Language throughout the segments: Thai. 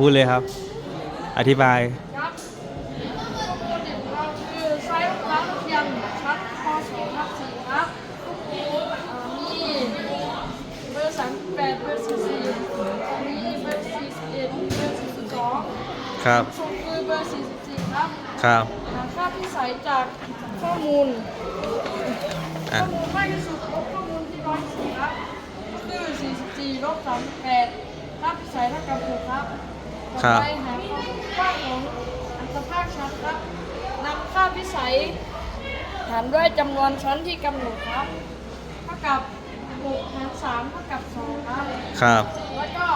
พูดเลยครับ อธิบาย ครับข้อมูลเนี่ยเราคือไซส์ของร้านนักเรียนชั้นป .2 ทับ4ครับเอ่อมีเบอร์38เบอร์44มีเบอร์41เบอร์42ครับส่งคือเบอร์44ครับครับ หาค่าที่ใส่จากข้อมูลอะข้อมูลมากที่สุดลบข้อมูลที่น้อยที่สุดครับคือ44ลบ38ค่าที่ใส่เท่ากับ6ครับ ต่อไปหาความกว้างของอันตรภาคชั้นครับนำค่าพิสัยหารด้วยจำนวนชั้นที่กำหนดครับเท่ากับ6หาร3เท่ากับ2ครับ ครับ แล้วก็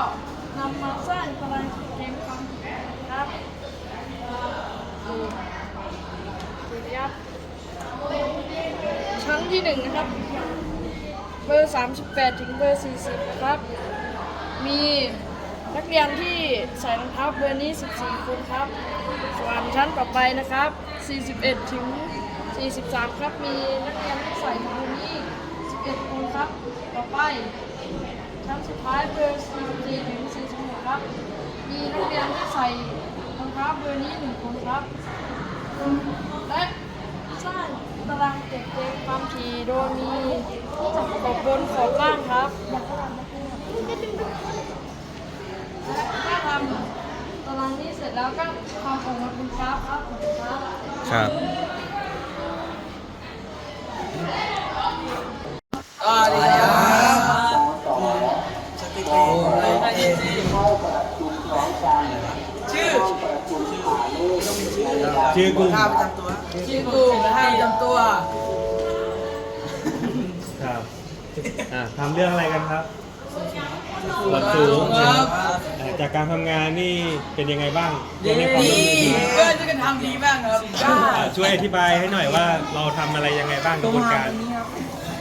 นำมาสร้างตารางเกมความครับดูดูนะครับชั้นที่หนึ่งนะครับ เบอร์ 38 ถึงเบอร์ 40 นะครับ มี นักเรียนที่ใส่รองเท้าเบอร์นี้ 14 คนครับ ส่วนชั้นต่อไปนะครับ 41 ถึง 43 ครับ มีนักเรียนที่ใส่เบอร์นี้ 11 คนครับ ต่อไป ชั้นสุดท้ายเบอร์ 44 ถึง 46 ครับ มีนักเรียนที่ใส่รองเท้าเบอร์นี้ 1 คนครับ และสร้างตารางเก็บเกมความถี่โดยมีขอบบนขอบล่างครับ ถ้าทำตารางนี้เสร็จแล้วก็ทำออกมาเป็นกราฟครับขอบคุณครับครับสวัสดีครับสติโกชื่อชื่อกลุ่มท่าประจำตัวชื่อกูท่าประจำตัวครับอะทำเรื่องอะไรกันครับหลักสูงครับอะ จากการทำงานนี่เป็นยังไงบ้างดีในความร่วมมือดีไหมเพื่อนจะกันทำดีบ้างครับอะช่วยอธิบายให้หน่อยว่าเราทำอะไรยังไงบ้างกระบวนการ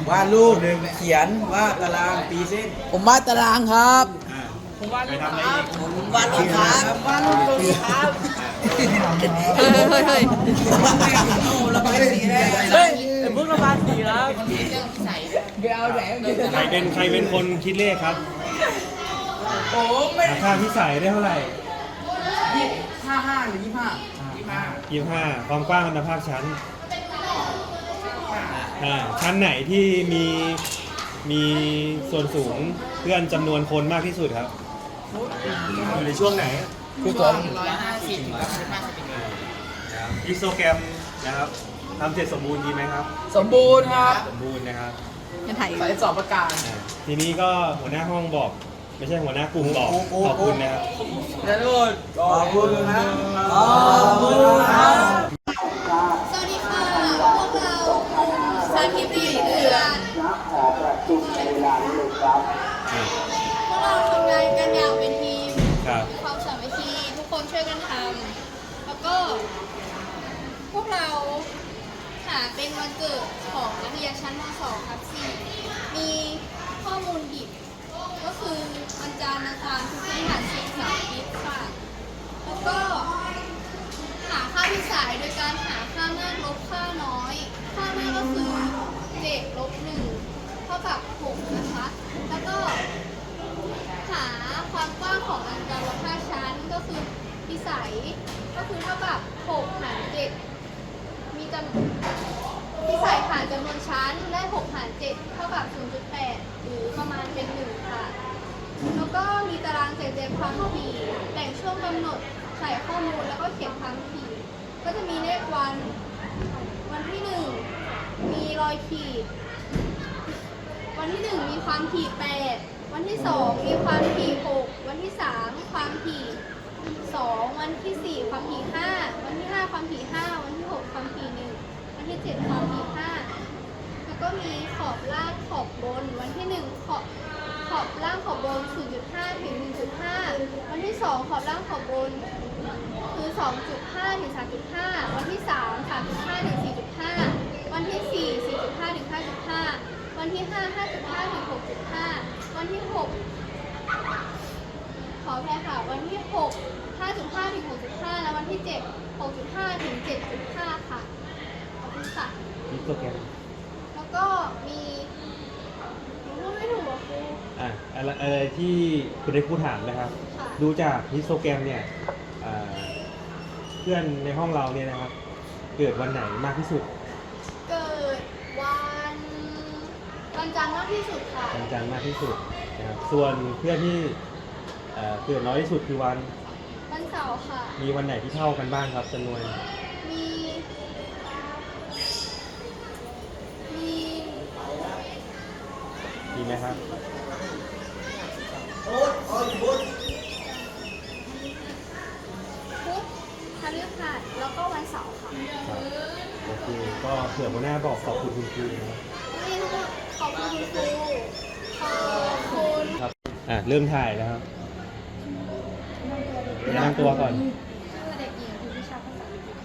วาดรูปเขียนวาดตารางตีเส้นผมวาดตารางครับอะไปทำอะไรอีกผมวาดรูปครับวาดรูปครับเฮ้ยเฮ้ยเฮ้ยเฮ้ยพวกระบายสีครับเดี๋ยวแหวนใครเป็นใครเป็นคนคิดเลขครับ โอ้ไม่ราคาพิสัยได้เท่าไหร่ห้าห้าหรือยี่ห้ายี่ห้ายี่ห้าความกว้างอันตรภาคชั้นอ่าชั้นไหนที่มีมีส่วนสูงเพื่อนจำนวนคนมากที่สุดครับอยู่ในช่วงไหนคือตัวอิโซแกรมนะครับทำเสร็จสมบูรณ์ดีไหมครับ สมบูรณ์ครับ สมบูรณ์นะครับจะถ่ายสายสอบประกาศอ่าทีนี้ก็หัวหน้าห้องบอก ไม่ใช่หัวหน้ากลุ่มบอกขอบคุณนะครับนะลูกขอบคุณครับ ขอบคุณครับ ย ก็คือเท่ากับ6หาร7มีจำพิสัยหารจำนวนชั้นได้6หาร7เท่ากับ 0.8 หรือประมาณเป็น 1 ค่ะ แล้วก็มีตารางแจกแจงความถี่แบ่งช่วงกำหนดใส่ข้อมูลแล้วก็เขียนความถี่ ก็จะมีเลขวัน วันที่ 1 มีรอยขีด วันที่ 1 มีความถี่ 8 วันที่ 2 มีความถี่ 6 วันที่ 3 ความถี่ 2วันที่4ความถี่5วันที่5ความถี่5วันที่6ความถี่1วันที่7ความถี่5แล้วก็มีขอบล่างขอบบน วันที่1ขอบขอบล่างขอบบน 0.5 ถึง 1.5 วันที่ 2 ขอบล่างขอบบน คือ 2.5 ถึง 3.5 วันที่ 3 3.5 ถึง 4.5 วันที่ 4 4.5 ถึง 5.5 วันที่ 5 5.5 ถึง 6.5 วันที่6ขอ แพรค่ะ วันที่ 6 5.5 ถึง 6.5 แล้ววันที่ 7 6.5 ถึง 7.5 ค่ะขอบคุณค่ะมีโปรแกรมแล้วก็มีหนูพูดไม่ถูกอะครู อ่าอะไรที่คุณได้พูดถามนะครับดูจากฮิสโตแกรมเนี่ยเพื่อนในห้องเราเนี่ยนะครับ เกิดวันไหนมากที่สุดเกิดวันวันจันทร์มากที่สุดค่ะ วันจันทร์มากที่สุดนะครับส่วนเพื่อนที่ เอ่อเกิดน้อยที่สุดคือวัน วันเสาร์ค่ะ มีวันไหนที่เท่ากันบ้างครับจำนวน มี มีมีไหมครับ พุธพฤหัสแล้วก็วันเสาร์ค่ะครับ โอเค ก็เผื่อหัวหน้าบอกขอบคุณคุณครูนะครับนี่ทุกคนขอบคุณคุณครูขอบคุณ ครับ อะเริ่มถ่ายแล้วครับ แนะนำตัวก่อน ชื่อเด็กหญิงพิมพิชาภาษาอังกฤษ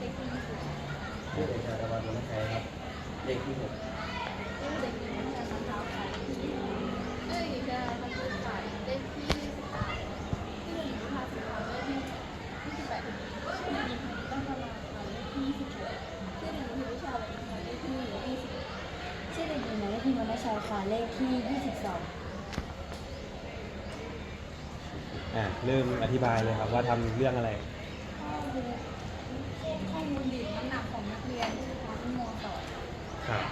เด็กที่หนึ่งเด็กชายตะวันวงชัยครับ เด็กที่หก ชื่อเด็กหญิงพิมพิชาสันเท้าค่ะชื่อหญิงดาราพันธุ์ฝ่ายเลขที่สามชื่อหญิงพิมพิชาสันเท้าเลขที่ยี่สิบแปดชื่อหญิงตั้งตลาดค่ะเลขที่ยี่สิบหกชื่อหญิงพิมพิชาแบบเลขที่ยี่สิบ ชื่อเด็กหญิงนายพิมพ์วรรณชัยค่ะเลขที่ 22 อะ เริ่มอธิบายเลยครับว่าทำเรื่องอะไร ข้อมูลดิบน้ำหนักของนักเรียนที่ทำมอต่อครับ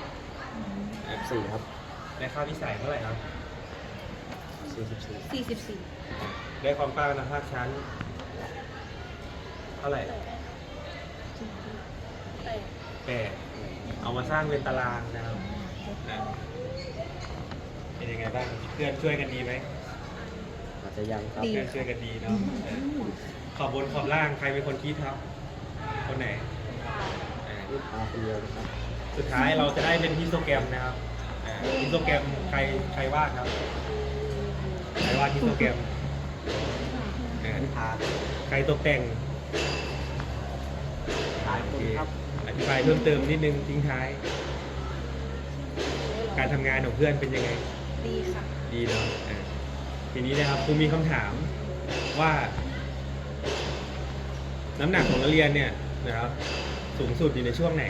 แอบสี่ครับ ได้ค่าพิสัยเท่าไหร่ครับสี่สิบสี่44 ได้ความกว้างนะภาคชั้น เท่าไหร่แปดเอามาสร้างเป็นตารางนะครับนะเป็นยังไงบ้างเพื่อนช่วยกันดีไหม อาจจะยังครับ ดีเพื่อนช่วยกันดีเนาะเออขอบบนขอบล่างใครเป็นคนคิดครับ คนไหนอ่าอาคนเดียวนะครับสุดท้ายเราจะได้เป็นฮิสโตแกรมนะครับอ่าฮิสโตแกรมใครใครวาดครับ ใครวาดฮิสโตแกรมอ่าพาใครตกแต่งหลายคนครับ อธิบายเพิ่มเติมนิดนึงทิ้งท้าย การทำงานของเพื่อนเป็นยังไง ดีค่ะ ดีเนาะอ่า ทีนี้นะครับครูมีคำถามว่า น้ำหนักของนักเรียนเนี่ยนะครับ สูงสุดอยู่ในช่วงไหน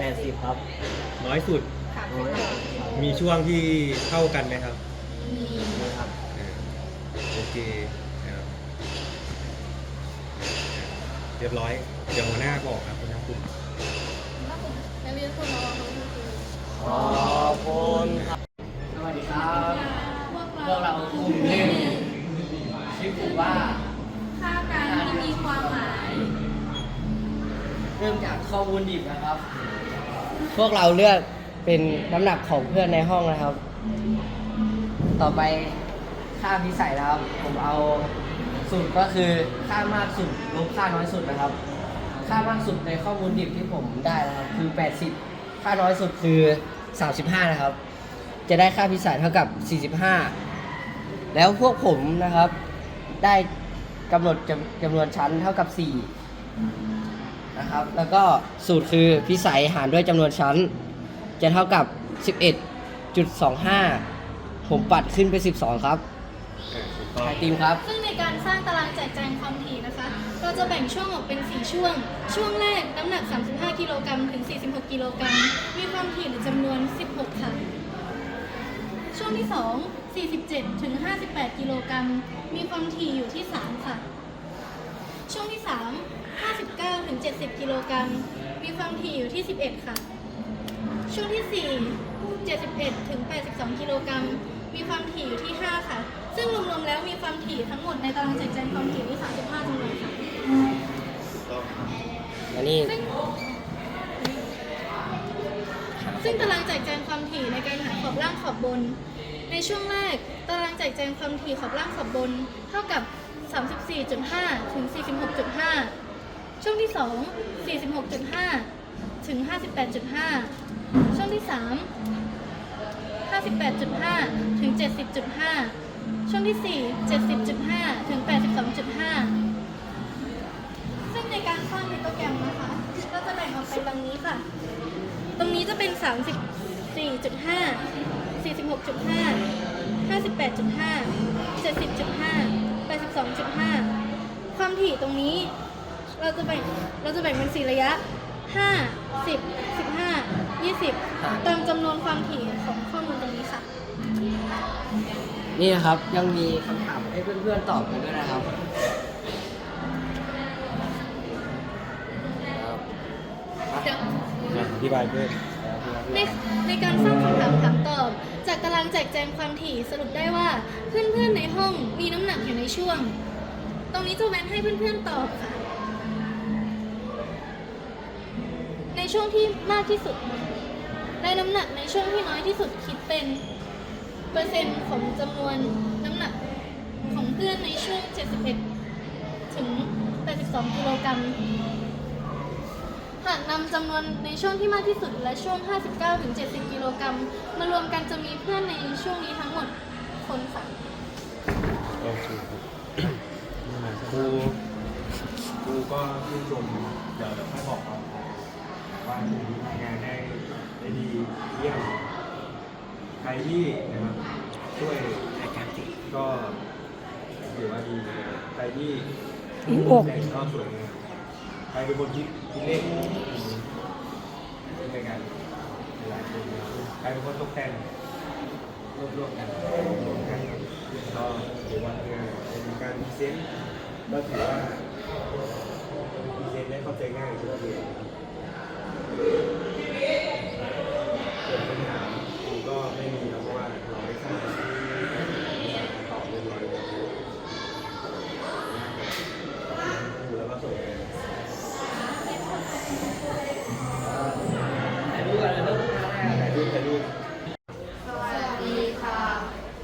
แปดสิบครับ น้อยสุดค่ะน้อยครับมีช่วงที่เท่ากันไหมครับนะครับ อ่าโอเคนะครับเรียบร้อย เดี๋ยวหัวหน้าบอกครับคุณนักคุณ นักเรียนคุณน้องคุณครูขอบคุณครับ สวัสดีครับพ วกเรากลุ่มหนึ่งชื่อกลุ่มว่าค่าการที่มีความหมาย เริ่มจากข้อมูลดิบนะครับ พวกเราเลือกเป็นน้ำหนักของเพื่อนในห้องนะครับ ต่อไปค่าพิสัยนะครับ ผมเอาสูตรก็คือค่ามากสุดลบค่าน้อยสุดนะครับ ค่ามากสุดในข้อมูลดิบที่ผมได้นะครับคือ 80 ค่าน้อยสุดคือ 35 นะครับ จะได้ค่าพิสัยเท่ากับ 45 แล้วพวกผมนะครับ ได้กำหนดจำจำนวนชั้นเท่ากับ 4 นะครับ แล้วก็สูตรคือพิสัยหารด้วยจำนวนชั้น จะเท่ากับ 11.25 ผมปัดขึ้นไป 12 ครับอ่าถูกต้องไอติมครับ ซึ่งในการสร้างตารางแจกแจงความถี่นะคะ เราจะแบ่งช่วงออกเป็น 4 ช่วง ช่วงแรกน้ำหนัก 35 กิโลกรัมถึง 46 กิโลกรัม มีความถี่หรือจำนวน 16 ค่ะ ช่วงที่ 2 47ถึง 58 กิโลกรัม มีความถี่อยู่ที่ 3 ค่ะ ช่วงที่ 3 59ถึง70 กิโลกรัม มีความถี่อยู่ที่ 11 ค่ะ ช่วงที่ 4 71ถึง82 กิโลกรัม มีความถี่อยู่ที่ 5 ค่ะ ซึ่งรวมๆแล้วมีความถี่ทั้งหมดในตารางแจกแจงความถี่ที่ 35จำนวนค่ะอันนี้ซึ่งซึ่งตารางแจกแจงความถี่ในการหาขอบล่างขอบบน ในช่วงแรกตารางแจกแจงความถี่ขอบล่างขอบบน เท่ากับ 34.5 ถึง 46.5 ช่วงที่ 2 46.5 ถึง 58.5 ช่วงที่ 3 58.5 ถึง 70.5 ช่วงที่ 4 70.5 ถึง 82.5 ซึ่งในการสร้างฮิสโตแกรมนะคะ ก็จะแบ่งออกเป็นดังนี้ค่ะ ตรงนี้จะเป็น 34.5 46.5 58.5 70.5 82.5 ความถี่ตรงนี้ เราจะแบ่งเราจะแบ่งเป็น4ระยะ 5 10 15 20 ตามจำนวนความถี่ของข้อมูลตรงนี้ค่ะ นี่นะครับยังมีคำถามให้เพื่อนๆตอบกันด้วยนะครับเดี๋ยวอธิบายเพิ่ม ในในการสร้างคำถามถามตอบ จากตารางแจกแจงความถี่สรุปได้ว่าเพื่อนๆในห้องมีน้ำหนักอยู่ในช่วง ตรงนี้จะเว้นให้เพื่อนๆตอบค่ะ ในช่วงที่มากที่สุดได้น้ำหนักในช่วงที่น้อยที่สุดคิดเป็นเปอร์เซ็นต์ของจำนวนน้ำหนักของเพื่อนในช่วง 71 ถึง 82 กิโลกรัม หากนำจำนวนในช่วงที่มากที่สุดและช่วง 59ถึง70 กิโลกรัมมารวมกันจะมีเพื่อนในช่วงนี้ทั้งหมดคนค่ะโอเคครับครูครูก็ชื่นชมเดี๋ยวเดี๋ยวให้บอกครับว่าครูทำงานได้ได้ดีเยี่ยมใครที่นะครับช่วยก็ถือว่าดีนะครับใครที่อกแต่งก็สวยงามใครเป็นคนคิด คิดเลขช่วยกันหลายคนนะครับใครเป็นคนตกแต่งรวบรวมกันรวมกันก็ถือว่าเป็นการพิเศษก็ถือว่าพิเศษได้เข้าใจง่ายสุดเลยส่วนปัญหาครูก็ไม่มีนะเพราะว่าเราได้สร้างตอบเรียบร้อยแล้วครูแล้วก็ส่งงาน ถ่ายรูปกันเลยรูป ถ่ายรูปถ่ายรูป สวัสดีค่ะ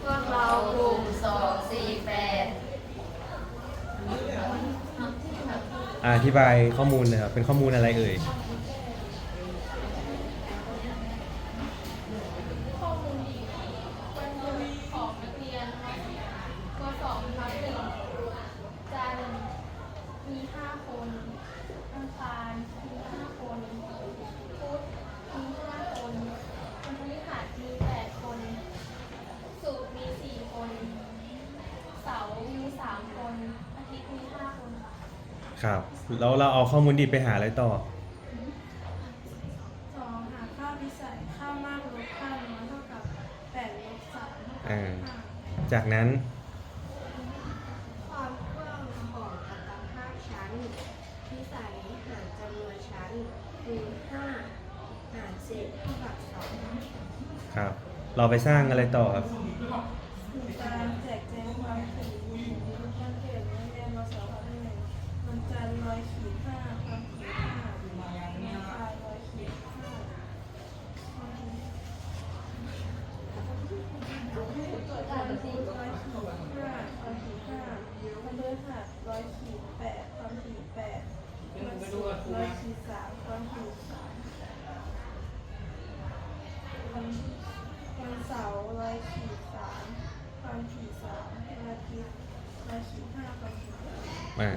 พวกเรากลุ่ม2 4 8 อธิบายข้อมูลหนะครับ เป็นข้อมูลอะไรเอ่ย ข้อมูลดีวันหยุดของนักเรียนป .2 ทับหนึ่งจันทร์มี5คนอังคารมี5คนพุธมี5คนวันพฤหัสมี8คนศุกร์มี4คน เสาร์มี3คน อาทิตย์มี5คนค่ะ ครับ แล้วเราเอาข้อมูลดิบไปหาอะไรต่อ สองหาค่าวิสัยค่ามากลบค่าน้อยเท่ากับแปดลบสามเท่ากับอ่าห้าจากนั้นความกว้างของอัตราภาคชั้นวิสัยหารจำนวนชั้นคูณ5หารเศษเท่ากับ2ครับ เราไปสร้างอะไรต่อครับ ตารางแจกแจงความถี่วันเกิดนักเรียนมสพัฒหนึ่งวันจันทร์ร้อยขีดห้าความถี่ห้าวันอังคารร้อยขีดห้าวันพุธร้อยขีดห้าความถี่ห้าวันพฤหัสร้อยขีดแปดความถี่แปดวันศุกร์ร้อยขีดสามความถี่สาม วันวันเสาร์ร้อยขีดสามความถี่สามวันอาทิตย์ร้อยขีดห้าความถี่แปด อ่า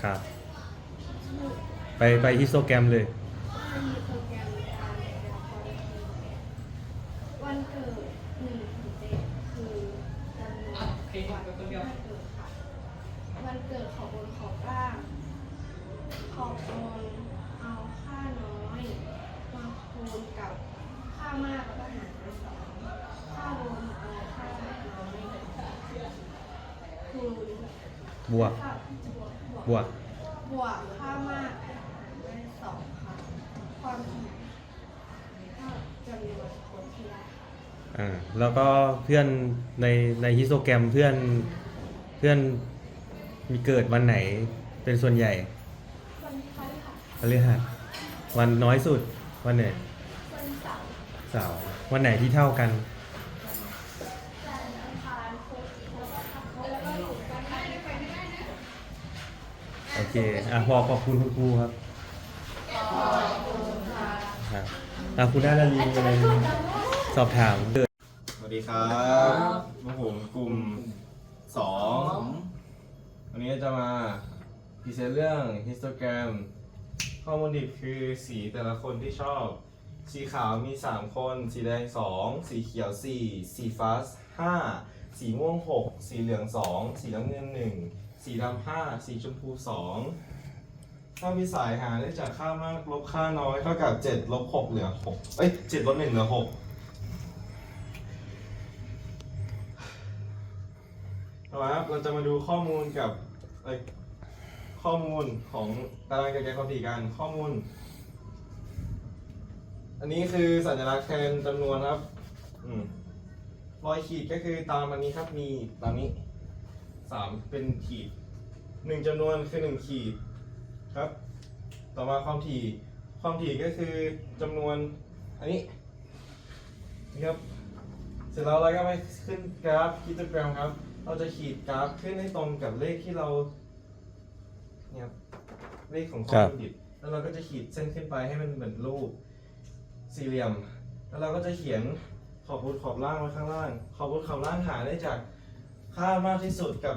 ครับ ไปไปฮิสโตแกรมเลยมีโปรแกรมการเรียนความถี่วันเกิดคือจำนวนวันที่วันเกิดค่ะวันเกิดขอบบนขอบล่าง ขอบบนเอาค่าน้อยมาคูณกับค่ามากแล้วก็หารด้วยสองค่ารวมเอาค่าน้อยคูณ บวกค่าบวกบวก บวก บวกค่ามากหารด้วยสองค่ะ ความถี่ก็จำนวนคนที่ได้อ่าแล้วก็เพื่อนในในฮิสโตแกรมเพื่อนเพื่อนมีเกิดวันไหนเป็นส่วนใหญ่วันพฤหัสพฤหัสวันน้อยสุดวันไหนวันเสาร์ เสาร์วันไหนที่เท่ากัน จันทร์อังคารพุธแล้วก็แล้วก็ศุกร์วันอาทิตย์ โอ เคอะพอขอบคุณคุณครูครับครับอะคุณด้านละลีนอะไรสอบถามเกิดสวัสดีครับพวกผมกลุ่มสองวันนี้จะมาพรีเซนต์เรื่องฮิสโตแกรมข้อมูลดิบคือสีแต่ละคนที่ชอบ สีขาวมี 3 คน สีแดง 2 สีเขียว 4 สีฟ้า 5 สีม่วง 6 สีเหลือง 2 สีน้ำเงิน 1 สีดำ5สีชมพู2ค่าพิสัยหาได้จากค่ามากลบค่าน้อยเท่ากับ7ลบ6เหลือ6เอ้ย7ลบ1เหลือ6เอาละครับเราจะมาดูข้อมูลกับข้อมูลของตารางการแก้ความถี่กันข้อมูล อันนี้คือสัญลักษณ์แทนจำนวนครับอืมรอยขีดก็คือตามอันนี้ครับมีตามนี้ สามเป็นขีดหนึ่งจำนวนคือหนึ่งขีดครับ ต่อมาความถี่ความถี่ก็คือจำนวนอันนี้นี่ครับเสร็จแล้วเราก็ไปขึ้นกราฟฮิสโตแกรมครับ เราจะขีดกราฟขึ้นให้ตรงกับเลขที่เราเนี่ยครับเลขของข้อมูลดิบแล้วเราก็จะขีดเส้นขึ้นไปให้มันเหมือนรูปสี่เหลี่ยม แล้วเราก็จะเขียนขอบบนขอบล่างไว้ข้างล่าง ขอบบนขอบล่างหาได้จาก ค่ามากที่สุดกับ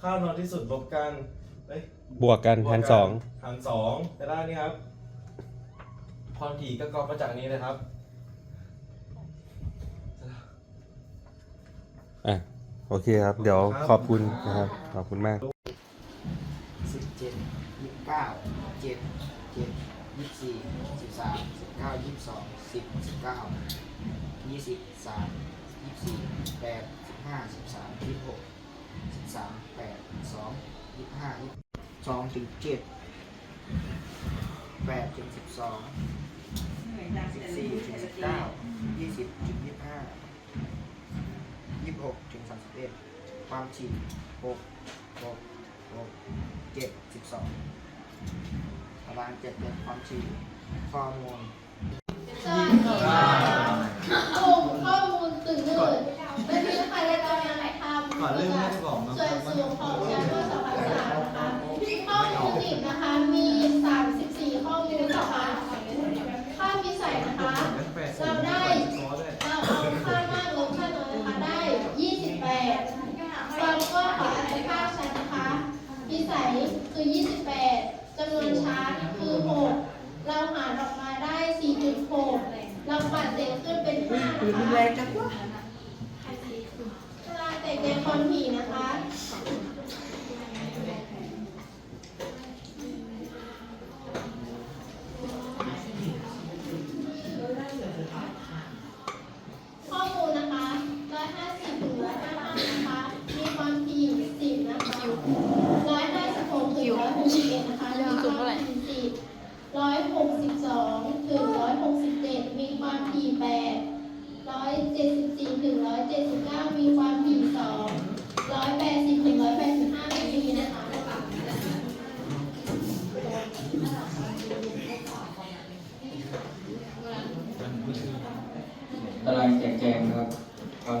ค่าน้อยที่สุดลบกันเอ้ยบวกกันหารสองหารสองจะได้นี่ครับ ความถี่ก็ก๊อปมาจากนี้เลยครับ อะโอเคครับ เดี๋ยวขอบคุณนะครับ ขอบคุณมาก สิบเจ็ดยี่สิบเก้าเจ็ดเจ็ดยี่สิบสี่สิบสามสิบเก้ายี่สิบสองสิบสิบเก้ายี่สิบสามยี่สิบสี่แปดสิบ ห้าสิบสามยี่สิบหกสิบสามแปดสองยี่สิบห้ายี่สิบสองถึงเจ็ดแปดถึงสิบสองสิบสี่ถึงสิบเก้ายี่สิบถึงยี่สิบห้ายี่สิบหกถึงสามสิบเอ็ดความถี่หกหกหกเจ็ดสิบสองตารางเจ็ดเป็นความถี่ข้อมูล ของชั้นม .2 ภาษานะคะข้อมูลดิบนะคะ มี 34 ข้อมูลนะคะค่าพิสัยนะคะ เราได้ เราเอาค่ามากลบค่าน้อยนะคะ ได้ 28 ความกว้างของอัตราค่าชั้นนะคะ พิสัยคือ 28จำนวนชั้นคือ 6 เราหารออกมาได้ 4.6 เราปัดเศษขึ้นเป็น5นะคะแรจังวะเวลาแต่แกนความถี่นะคะ ตารางแจกแจงนะครับความ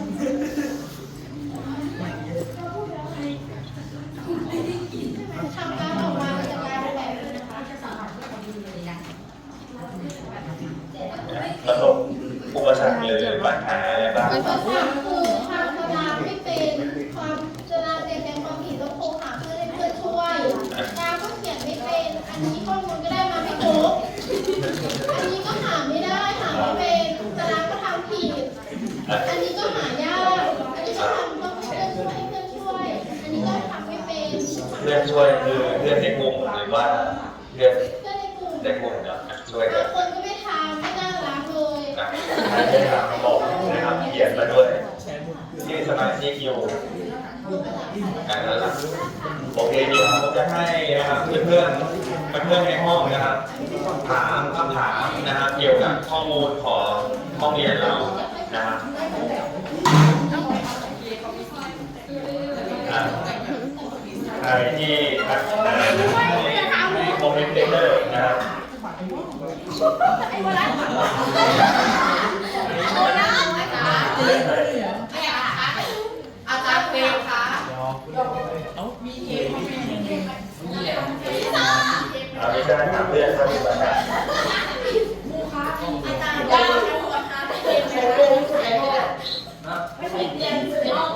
ช่วยคือเพื่อนในกลุ่มหรือว่าเพื่อนเพื่อนในกลุ่มในกลุ่มเนี่ยช่วยกับานงคนก็ไม่ทำไม่น่ารักเลยนะใครได้ทำบอกนะครับเขียนมาด้วยที่สมาชิกอยู่อ่านั่นแหละโอเคเดี๋ยวผมจะให้นะครับเพื่อนเพื่อนๆเพื่อนๆในห้องนะครับ ถามคำถามนะครับเกี่ยวกับข้อมูลของห้องเรียนเรานะครับ อ่าใครที่อ่คอมเมนเตอร์นะครับอาจารย์เพลงคะ เอาไม่ใช่ถามเรื่องครับอาจารย์ อาจารย์ได้ไหมคะเพลงไม่เป็นเรียนนอก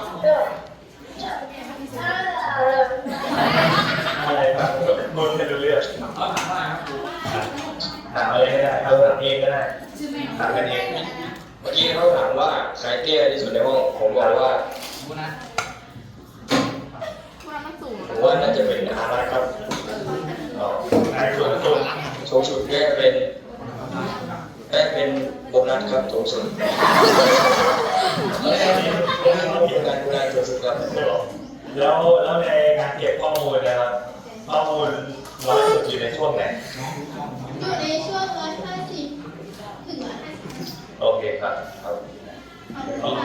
อะไรครับมึงไม่รู้เรื่องถามอะไรก็ได้เอาถามเองก็ได้ถามกันเอง เมื่อกี้เขาถามว่าใครเตี้ยที่สุดในห้องผมบอกว่าผมว่าน่าจะเป็นอาร์ตครับอ๋อใครส่วนตัวสูงสุดแค่เป็นแค่เป็นโบนัสครับสูงสุดโบนัสโบนัสสูงสุดครับแล้วแล้วในการเก็บข้อมูลนะครับข้อมูลน้อยสุดอยู่ในช่วงไหนอยู่ในช่วงร้อยห้าสิบถึงร้อยห้าสิบโอเคครับครับ Amen.